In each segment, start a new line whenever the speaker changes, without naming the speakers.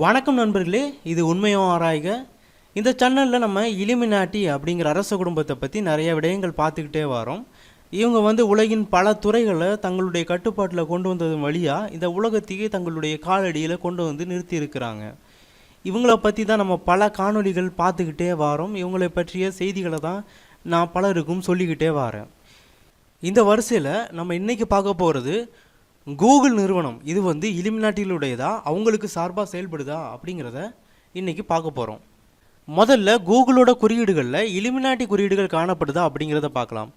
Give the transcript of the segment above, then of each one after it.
வணக்கம் நண்பர்களே இது உண்மையோ ஆராய்க. இந்த சேனலில் நம்ம இலிமினாட்டி அப்படிங்கிற அரச குடும்பத்தை பற்றி நிறைய விடயங்கள் பார்த்துக்கிட்டே வரோம். இவங்க வந்து உலகின் பல துறைகளை தங்களுடைய கட்டுப்பாட்டில் கொண்டு வந்ததன் வழியாக இந்த உலகத்தையே தங்களுடைய காலடியில் கொண்டு வந்து நிறுத்தி இருக்கிறாங்க இவங்கள பற்றி தான் நம்ம பல காணொளிகள் பார்த்துக்கிட்டே வரோம். இவங்களை பற்றிய செய்திகளை தான் நான் பலருக்கும் சொல்லிக்கிட்டே வரேன். இந்த வரிசையில் நம்ம இன்றைக்கி பார்க்க போகிறது கூகுள் நிறுவனம் இது வந்து இலிமினாட்டிகளுடையதா அவங்களுக்கு சார்பாக செயல்படுதா? அப்படிங்கிறத இன்றைக்கி பார்க்க போகிறோம் முதல்ல கூகுளோட குறியீடுகளில் இலிமினாட்டி குறியீடுகள் காணப்படுதா அப்படிங்கிறத பார்க்கலாம்.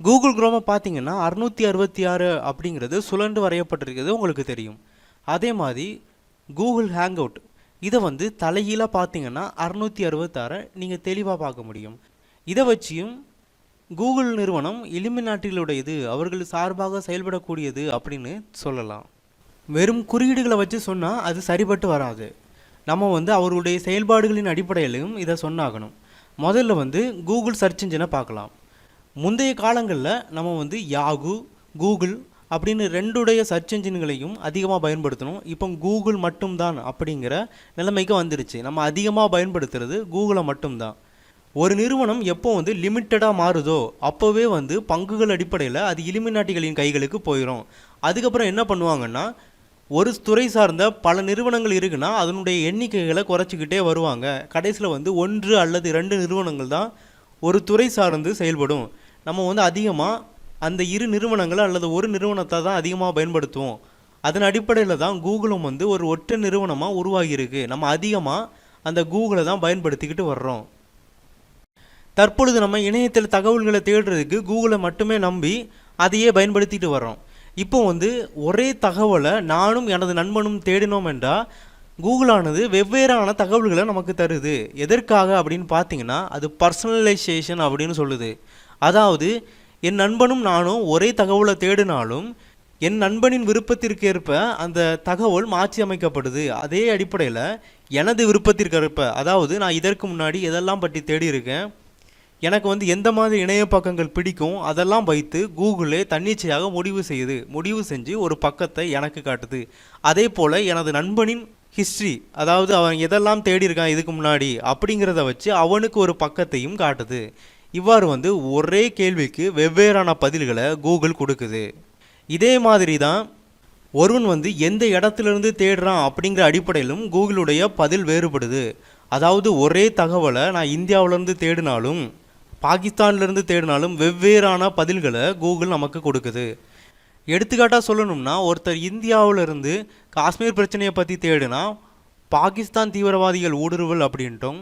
கூகுள் குரோமை பார்த்தீங்கன்னா அறுநூற்றி அறுபத்தி ஆறு அப்படிங்கிறது சுழன்று வரையப்பட்டிருக்கிறது உங்களுக்கு தெரியும். அதே மாதிரி கூகுள் ஹேங் அவுட் இதை வந்து தலைகீழாக பார்த்தீங்கன்னா அறுநூற்றி அறுபத்தாறை நீங்கள் தெளிவாக பார்க்க முடியும். இதை வச்சியும் கூகுள் நிறுவனம் இலிமினாட்டிகளுடையது அவர்கள் சார்பாக செயல்படக்கூடியது அப்படின்னு சொல்லலாம். வெறும் குறியீடுகளை வச்சு சொன்னால் அது சரிபட்டு வராது. நம்ம வந்து அவருடைய செயல்பாடுகளின் அடிப்படையிலும் இதை சொன்னாகணும். முதல்ல வந்து கூகுள் சர்ச் இன்ஜினை பார்க்கலாம். முந்தைய காலங்களில் நம்ம வந்து யாகு கூகுள் அப்படின்னு ரெண்டுடைய சர்ச் இன்ஜின்களையும் அதிகமாக பயன்படுத்தணும் இப்போ கூகுள் மட்டும்தான் அப்படிங்கிற நிலைமைக்கு வந்துருச்சு. நம்ம அதிகமாக பயன்படுத்துறது கூகுளை மட்டும்தான். ஒரு நிறுவனம் எப்போ வந்து லிமிட்டடாக மாறுதோ அப்போவே வந்து பங்குகள் அடிப்படையில் அது இலிமினாட்டிகளின் கைகளுக்கு போயிடும் அதுக்கப்புறம் என்ன பண்ணுவாங்கன்னா ஒரு துறை சார்ந்த பல நிறுவனங்கள் இருக்குன்னா அதனுடைய எண்ணிக்கைகளை குறைச்சிக்கிட்டே வருவாங்க. கடைசியில் வந்து ஒன்று அல்லது ரெண்டு நிறுவனங்கள் தான் ஒரு துறை சார்ந்து செயல்படும். நம்ம வந்து அதிகமாக அந்த இரு நிறுவனங்களை அல்லது ஒரு நிறுவனத்தை தான் அதிகமாக பயன்படுத்துவோம். அதன் அடிப்படையில் தான் கூகுளும் வந்து ஒரு ஒற்றை நிறுவனமாக உருவாகியிருக்கு. நம்ம அதிகமாக அந்த கூகுளை தான் பயன்படுத்திக்கிட்டு வர்றோம். தற்பொழுது நம்ம இணையத்தில் தகவல்களை தேடுறதுக்கு கூகுளை மட்டுமே நம்பி அதையே பயன்படுத்திட்டு வர்றோம். இப்போ வந்து ஒரே தகவலை நானும் எனது நண்பனும் தேடினோம் என்றால் கூகுளானது வெவ்வேறான தகவல்களை நமக்கு தருது. எதற்காக அப்படின்னு பார்த்தீங்கன்னா அது பர்சனலைசேஷன் அப்படின்னு சொல்லுது. அதாவது என் நண்பனும் நானும் ஒரே தகவலை தேடினாலும் என் நண்பனின் விருப்பத்திற்கேற்ப அந்த தகவல் மாற்றி அமைக்கப்படுது. அதே அடிப்படையில் எனது விருப்பத்திற்கேற்ப அதாவது நான் இதற்கு முன்னாடி எதெல்லாம் பற்றி தேடி இருக்கேன் எனக்கு வந்து எந்த மாதிரி இணைய பக்கங்கள் பிடிக்கும் அதெல்லாம் வைத்து கூகுளே தன்னிச்சையாக முடிவு செய்யுது முடிவு செஞ்சு ஒரு பக்கத்தை எனக்கு காட்டுது. அதே போல் எனது நண்பனின் ஹிஸ்ட்ரி அதாவது அவன் எதெல்லாம் தேடி இருக்கான் இதுக்கு முன்னாடி அப்படிங்கிறத வச்சு அவனுக்கு ஒரு பக்கத்தையும் காட்டுது. இவ்வாறு வந்து ஒரே கேள்விக்கு வெவ்வேறான பதில்களை கூகுள் கொடுக்குது. இதே மாதிரி தான் ஒருவன் வந்து எந்த இடத்துலேருந்து தேடுறான் அப்படிங்கிற அடிப்படையிலும் கூகுளுடைய பதில் வேறுபடுது. அதாவது ஒரே தகவலை நான் இந்தியாவிலேருந்து தேடினாலும் பாகிஸ்தான்லேருந்து தேடினாலும் வெவ்வேறான பதில்களை கூகுள் நமக்கு கொடுக்குது. எடுத்துக்காட்டாக சொல்லணும்னா ஒருத்தர் இந்தியாவிலிருந்து காஷ்மீர் பிரச்சனையை பற்றி தேடினா பாகிஸ்தான் தீவிரவாதிகள் ஊடுருவல் அப்படின்ட்டும்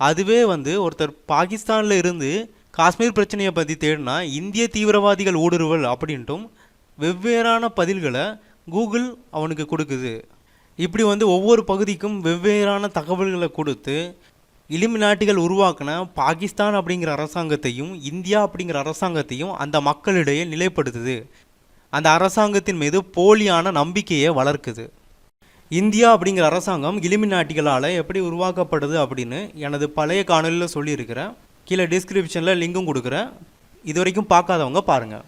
அதுவே வந்து ஒருத்தர் பாகிஸ்தானில் இருந்து காஷ்மீர் பிரச்சனையை பற்றி தேடினா இந்திய தீவிரவாதிகள் ஊடுருவல் அப்படின்ட்டும் வெவ்வேறான பதில்களை கூகுள் அவனுக்கு கொடுக்குது. இப்படி வந்து ஒவ்வொரு பகுதிக்கும் வெவ்வேறான தகவல்களை கொடுத்து இலிமினாட்டிகள் உருவாக்கின பாகிஸ்தான் அப்படிங்கிற அரசாங்கத்தையும் இந்தியா அப்படிங்கிற அரசாங்கத்தையும் அந்த மக்களிடையே நிலைப்படுத்துது. அந்த அரசாங்கத்தின் மீது போலியான நம்பிக்கையை வளர்க்குது. இந்தியா அப்படிங்கிற அரசாங்கம் இலிமினாட்டிகளால் எப்படி உருவாக்கப்படுது அப்படின்னு எனது பழைய காணொலியில் சொல்லியிருக்கிறேன் கீழே டிஸ்கிரிப்ஷனில் லிங்கும் கொடுக்குறேன் இது வரைக்கும் பார்க்காதவங்க பாருங்கள்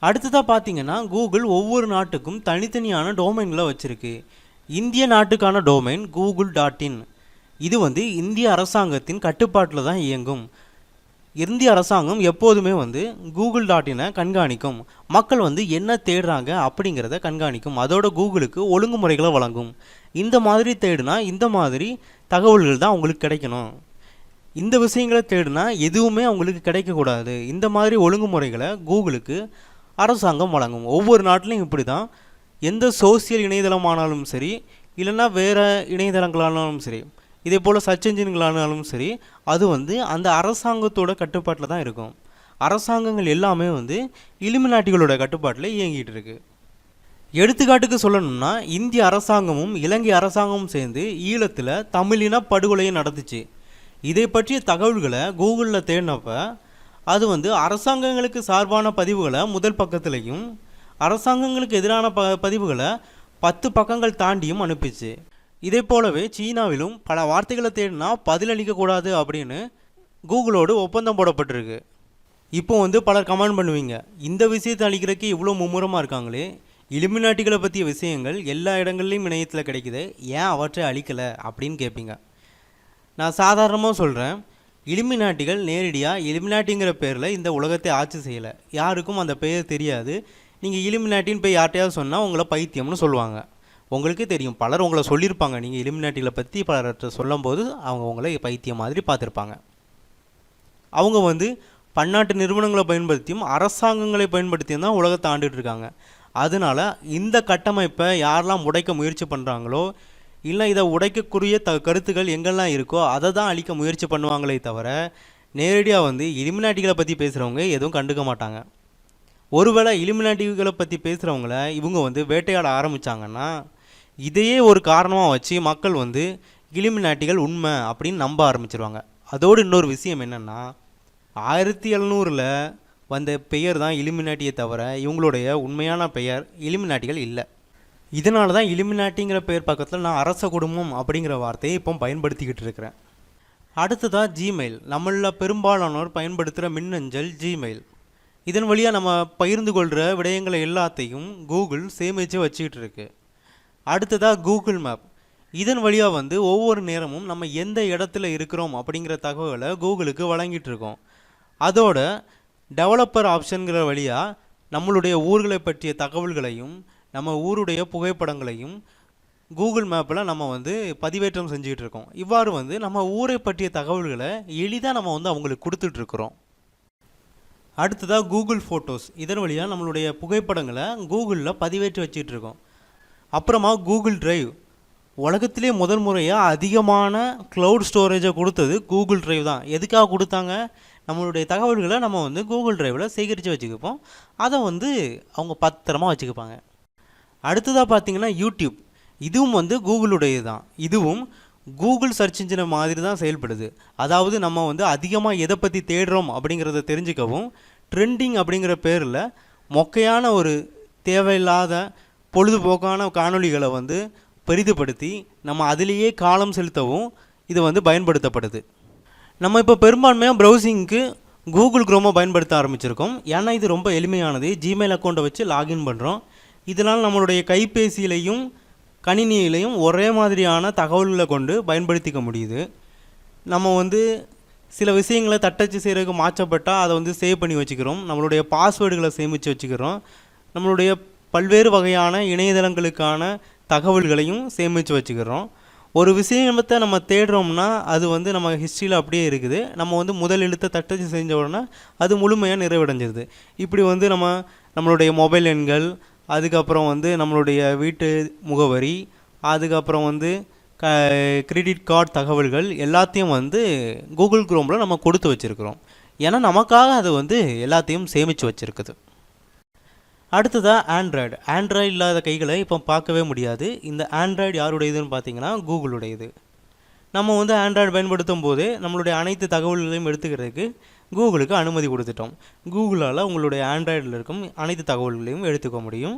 அடுத்ததாக பார்த்தீங்கன்னா கூகுள் ஒவ்வொரு நாட்டுக்கும் தனித்தனியான டொமைன்களை வச்சுருக்கு. இந்திய நாட்டுக்கான டொமைன் கூகுள் டாட் இன். இது வந்து இந்திய அரசாங்கத்தின் கட்டுப்பாட்டில் தான் இயங்கும். இந்திய அரசாங்கம் எப்போதுமே வந்து கூகுள் டாட்டினை கண்காணிக்கும். மக்கள் வந்து என்ன தேடுறாங்க அப்படிங்கிறத கண்காணிக்கும். அதோட கூகுளுக்கு ஒழுங்குமுறைகளை வழங்கும். இந்த மாதிரி தேடுனா இந்த மாதிரி தகவல்கள் தான் உங்களுக்கு கிடைக்கணும். இந்த விஷயங்களை தேடுனா எதுவுமே அவங்களுக்கு கிடைக்கக்கூடாது. இந்த மாதிரி ஒழுங்குமுறைகளை கூகுளுக்கு அரசாங்கம் வழங்கும். ஒவ்வொரு நாட்டிலையும் இப்படி தான் எந்த சோசியல் இணையதளமானாலும் சரி இல்லைன்னா வேறு இணையதளங்களானாலும் சரி இதே போல் சர்ச் என்ஜின்களானாலும் சரி அது வந்து அந்த அரசாங்கத்தோட கட்டுப்பாட்டில் தான் இருக்கும். அரசாங்கங்கள் எல்லாமே வந்து இலுமினாட்டிகளோட கட்டுப்பாட்டில் இயங்கிட்டு இருக்கு. எடுத்துக்காட்டுக்கு சொல்லணும்னா இந்திய அரசாங்கமும் இலங்கை அரசாங்கமும் சேர்ந்து ஈழத்தில் தமிழின படுகொலையை நடந்துச்சு இதை பற்றிய தகவல்களை கூகுளில் தேடினப்ப அது வந்து அரசாங்கங்களுக்கு சார்பான பதிவுகளை முதல் பக்கத்துலேயும் அரசாங்கங்களுக்கு எதிரான ப பதிவுகளை பத்து பக்கங்கள் தாண்டியும் அனுப்பிச்சு. இதே போலவே சீனாவிலும் பல வார்த்தைகளை தேடினா பதிலளிக்கக்கூடாது அப்படின்னு கூகுளோடு ஒப்பந்தம் போடப்பட்டிருக்கு. இப்போ வந்து பலர் கமெண்ட் பண்ணுவீங்க இந்த விஷயத்தை அளிக்கிறதுக்கு இவ்வளோ மும்முரமாக இருக்காங்களே. இலுமினாட்டிகளை பற்றிய விஷயங்கள் எல்லா இடங்கள்லையும் இணையத்தில் கிடைக்குது. ஏன் அவற்றை அழிக்கலை அப்படின்னு கேட்பீங்க நான் சாதாரணமாக சொல்கிறேன் இலுமினாட்டிகள் நேரடியாக இலுமினாட்டிங்கிற பேரில் இந்த உலகத்தை ஆட்சி செய்யலை. யாருக்கும் அந்த பெயர் தெரியாது. நீங்கள் இலுமினாட்டின்னு போய் யார்ட்டையாவது சொன்னால் உங்களை பைத்தியம்னு சொல்லுவாங்க. உங்களுக்கே தெரியும். பலர் உங்களை சொல்லியிருப்பாங்க. நீங்கள் எலிமினாட்டிகளை பற்றி பலர்கிட்ட சொல்லும்போது அவங்க உங்களை பைத்தியம் மாதிரி பார்த்துருப்பாங்க. அவங்க வந்து பன்னாட்டு நிறுவனங்களை பயன்படுத்தியும் அரசாங்கங்களை பயன்படுத்தியும் தான் உலகத்தை ஆண்டுகிட்டு இருக்காங்க. அதனால இந்த கட்டமைப்பை யாரெல்லாம் உடைக்க முயற்சி பண்ணுறாங்களோ இல்லை இதை உடைக்கக்கூடிய த கருத்துக்கள் எங்கெல்லாம் இருக்கோ அதை தான் அழிக்க முயற்சி பண்ணுவாங்களே தவிர நேரடியாக வந்து இலிமினாட்டிகளை பற்றி பேசுகிறவங்க எதுவும் கண்டுக்க மாட்டாங்க. ஒருவேளை இலிமினாட்டிகளை பற்றி பேசுகிறவங்கள இவங்க வந்து வேட்டையாட ஆரம்பித்தாங்கன்னா இதையே ஒரு காரணமாக வச்சு மக்கள் வந்து கிளிமினாட்டிகள் உண்மை அப்படின்னு நம்ப ஆரம்பிச்சிருவாங்க. அதோடு இன்னொரு விஷயம் என்னென்னா ஆயிரத்தி எழுநூறில் வந்த பெயர் தான் இலிமினாட்டியை தவிர இவங்களுடைய உண்மையான பெயர் இலிமினாட்டிகள் இல்லை. இதனால தான் இலிமினாட்டிங்கிற பெயர் பக்கத்தில் நான் அரச குடும்பம் அப்படிங்கிற வார்த்தையை இப்போ பயன்படுத்திக்கிட்டு இருக்கிறேன். அடுத்ததாக ஜிமெயில். நம்மளில் பெரும்பாலானோர் பயன்படுத்துகிற மின்னஞ்சல் ஜிமெயில். இதன் வழியாக நம்ம பகிர்ந்து கொள்கிற விடயங்களை எல்லாத்தையும் கூகுள் சேமித்து வச்சுக்கிட்டு இருக்குது அடுத்ததாக கூகுள் மேப் இதன் வழியாக வந்து ஒவ்வொரு நேரமும் நம்ம எந்த இடத்துல இருக்கிறோம் அப்படிங்கிற தகவலை கூகுளுக்கு வழங்கிட்டு இருக்கோம். அதோட டெவலப்பர் ஆப்ஷன்கிற வழியாக நம்மளுடைய ஊர்களை பற்றிய தகவல்களையும் நம்ம ஊருடைய புகைப்படங்களையும் கூகுள் மேப்பில் நம்ம வந்து பதிவேற்றம் செஞ்சுக்கிட்டு இருக்கோம். இவ்வாறு வந்து நம்ம ஊரை பற்றிய தகவல்களை எளிதாக நம்ம வந்து அவங்களுக்கு கொடுத்துட்ருக்குறோம் அடுத்ததாக கூகுள் ஃபோட்டோஸ் இதன் வழியாக நம்மளுடைய புகைப்படங்களை கூகுளில் பதிவேற்றி வச்சுக்கிட்டு இருக்கோம். அப்புறமா கூகுள் டிரைவ் உலகத்திலே முதல் முறையாக அதிகமான க்ளவுட் ஸ்டோரேஜை கொடுத்தது கூகுள் டிரைவ் தான். எதுக்காக கொடுத்தாங்க? நம்மளுடைய தகவல்களை நம்ம வந்து கூகுள் டிரைவில் சேகரித்து வச்சுக்கப்போம். அதை வந்து அவங்க பத்திரமா வச்சுக்குப்பாங்க. அடுத்ததாக பார்த்தீங்கன்னா யூடியூப் இதுவும் வந்து கூகுளுடையது தான். இதுவும் கூகுள் சர்ச் இன்ஜினை மாதிரி தான் செயல்படுது. அதாவது நம்ம வந்து அதிகமாக எதை பற்றி தேடுறோம் அப்படிங்கிறத தெரிஞ்சுக்கவும் ட்ரெண்டிங் அப்படிங்கிற பேரில் மொக்கையான ஒரு தேவையில்லாத பொழுதுபோக்கான காணொளிகளை வந்து பெரிதுபடுத்தி நம்ம அதிலேயே காலம் செலுத்தவும் இது வந்து பயன்படுத்தப்படுது. நம்ம இப்போ பெரும்பான்மையாக ப்ரௌசிங்க்கு கூகுள் குரோமை பயன்படுத்த ஆரம்பிச்சிருக்கோம். ஏன்னா இது ரொம்ப எளிமையானது. ஜிமெயில் அக்கௌண்ட்டை வச்சு லாகின் பண்ணுறோம் இதனால் நம்மளுடைய கைபேசியிலையும் கணினியிலையும் ஒரே மாதிரியான தகவல்களை கொண்டு பயன்படுத்திக்க முடியுது. நம்ம வந்து சில விஷயங்களை தட்டச்சு செய்கிறதுக்கு மாற்றப்பட்டால் அதை வந்து சேவ் பண்ணி வச்சுக்கிறோம். நம்மளுடைய பாஸ்வேர்டுகளை சேமித்து வச்சுக்கிறோம். நம்மளுடைய பல்வேறு வகையான இணையதளங்களுக்கான தகவல்களையும் சேமித்து வச்சுக்கிறோம். ஒரு விஷயத்தை நம்ம தேடுறோம்னா அது வந்து நம்ம ஹிஸ்ட்ரியில் அப்படியே இருக்குது. நம்ம வந்து முதல் எழுத்தை தட்டச்சு செஞ்ச உடனே அது முழுமையாக நிறைவடைஞ்சிருது. இப்படி வந்து நம்ம நம்மளுடைய மொபைல் எண்கள் அதுக்கப்புறம் வந்து நம்மளுடைய வீட்டு முகவரி அதுக்கப்புறம் வந்து க கிரெடிட் கார்டு தகவல்கள் எல்லாத்தையும் வந்து கூகுள் குரோமில் நம்ம கொடுத்து வச்சுருக்குறோம். ஏன்னா நமக்காக அது வந்து எல்லாத்தையும் சேமித்து வச்சுருக்குது. அடுத்ததாக ஆண்ட்ராய்டு ஆண்ட்ராய்டு இல்லாத கைகளை இப்போ பார்க்கவே முடியாது. இந்த ஆண்ட்ராய்டு யாருடையதுன்னு பார்த்தீங்கன்னா கூகுளுடையது நம்ம வந்து ஆண்ட்ராய்டு பயன்படுத்தும் போது நம்மளுடைய அனைத்து தகவல்களையும் எடுத்துக்கிறதுக்கு கூகுளுக்கு அனுமதி கொடுத்துட்டோம். கூகுளால் உங்களுடைய ஆண்ட்ராய்டில் இருக்கும் அனைத்து தகவல்களையும் எடுத்துக்க முடியும்.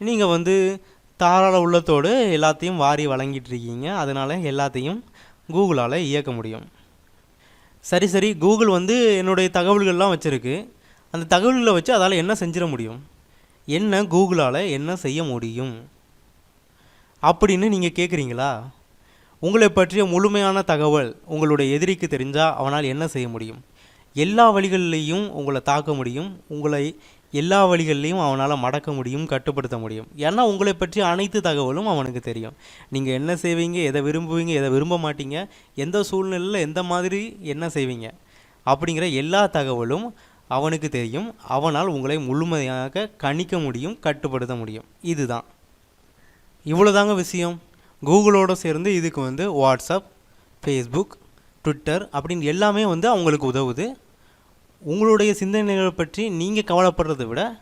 நீங்கள் வந்து தாராள உள்ளத்தோடு எல்லாத்தையும் வாரி வழங்கிட்டு இருக்கீங்க. அதனால் எல்லாத்தையும் கூகுளால் இயக்க முடியும். சரி சரி. கூகுள் வந்து என்னுடைய தகவல்கள்லாம் வச்சுருக்கு. அந்த தகவல்களை வச்சு அதால் என்ன செஞ்சிட முடியும்? என்ன கூகுளால் என்ன செய்ய முடியும்? அப்படின்னு நீங்கள் கேட்குறீங்களா உங்களை பற்றிய முழுமையான தகவல் உங்களுடைய எதிரிக்கு தெரிஞ்சால் அவனால் என்ன செய்ய முடியும்? எல்லா வழிகளிலையும் உங்களை தாக்க முடியும். உங்களை எல்லா வழிகள்லையும் அவனால் மடக்க முடியும் கட்டுப்படுத்த முடியும். ஏன்னா உங்களை பற்றி அனைத்து தகவலும் அவனுக்கு தெரியும். நீங்கள் என்ன செய்வீங்க? எதை விரும்புவீங்க? எதை விரும்ப மாட்டீங்க? எந்த சூழ்நிலையில் எந்த மாதிரி என்ன செய்வீங்க? அப்படிங்கிற எல்லா தகவலும் அவனுக்கு தெரியும். அவனால் உங்களை முழுமையாக கணிக்க முடியும் கட்டுப்படுத்த முடியும். இதுதான். இவ்வளோதாங்க விஷயம். கூகுளோட சேர்ந்து இதுக்கு வந்து வாட்ஸ்அப் ஃபேஸ்புக் ட்விட்டர் அப்படின்னு எல்லாமே வந்து அவங்களுக்கு உதவுது. உங்களுடைய சிந்தனைகளை பற்றி நீங்கள் கவலைப்படுறதை விட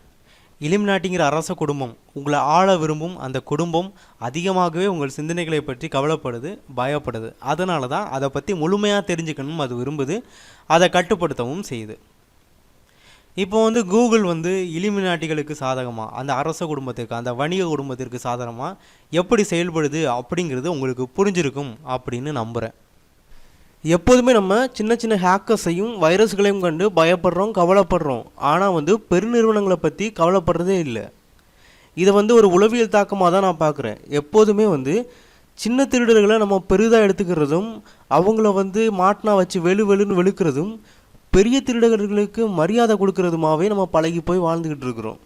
இலிமினாட்டிங்கிற அரச குடும்பம் உங்களை ஆள விரும்பும் அந்த குடும்பம் அதிகமாகவே உங்கள் சிந்தனைகளை பற்றி கவலைப்படுது பயப்படுது. அதனால தான் அதை பற்றி முழுமையாக தெரிஞ்சுக்கணும் அது விரும்புது. அதை கட்டுப்படுத்தவும் செய்யுது. இப்போ வந்து கூகுள் வந்து இலிமினாட்டிகளுக்கு சாதகமாக அந்த அரச குடும்பத்திற்கு அந்த வணிக குடும்பத்திற்கு சாதகமாக எப்படி செயல்படுது அப்படிங்கிறது உங்களுக்கு புரிஞ்சிருக்கும் அப்படின்னு நம்புகிறேன் எப்போதுமே நம்ம சின்ன சின்ன ஹேக்கர்ஸையும் வைரஸ்களையும் கண்டு பயப்படுறோம் கவலைப்படுறோம். ஆனால் வந்து பெருநிறுவனங்களை பற்றி கவலைப்படுறதே இல்லை. இதை வந்து ஒரு உளவியல் தாக்கமாக தான் நான் பார்க்குறேன். எப்போதுமே வந்து சின்ன திருடர்களை நம்ம பெரிதாக எடுத்துக்கிறதும் அவங்கள வந்து மாட்டினா வச்சு வெளு வெளுன்னு வெளுக்கிறதும் பெரிய திருடர்களுக்கு மரியாதை கொடுக்கறதுமாவே நம்ம பழகி போய் வாழ்ந்துக்கிட்டு இருக்கிறோம்.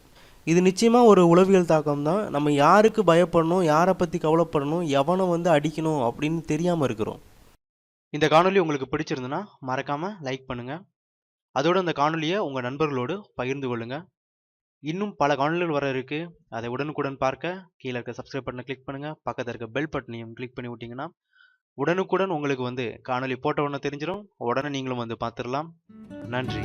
இது நிச்சயமாக ஒரு உளவியல் தாக்கம் தான் நம்ம யாருக்கு பயப்படணும் யாரை பற்றி கவலைப்படணும் எவனை வந்து அடிக்கணும் அப்படின்னு தெரியாமல் இருக்கிறோம். இந்த காணொலி உங்களுக்கு பிடிச்சிருந்துன்னா மறக்காமல் லைக் பண்ணுங்கள் அதோடு அந்த காணொலியை உங்கள் நண்பர்களோடு பகிர்ந்து கொள்ளுங்கள் இன்னும் பல காணொலிகள் வர இருக்குது அதை உடனுக்குடன் பார்க்க கீழே இருக்க சப்ஸ்கிரைப் பட்டனை கிளிக் பண்ணுங்கள் பக்கத்தில் இருக்க பெல் பட்டனையும் கிளிக் பண்ணி விட்டிங்கன்னா உடனுக்குடன் உங்களுக்கு வந்து காணொளி போட்ட உடனே தெரிஞ்சிடும் உடனே நீங்களும் வந்து பார்த்துடலாம் நன்றி.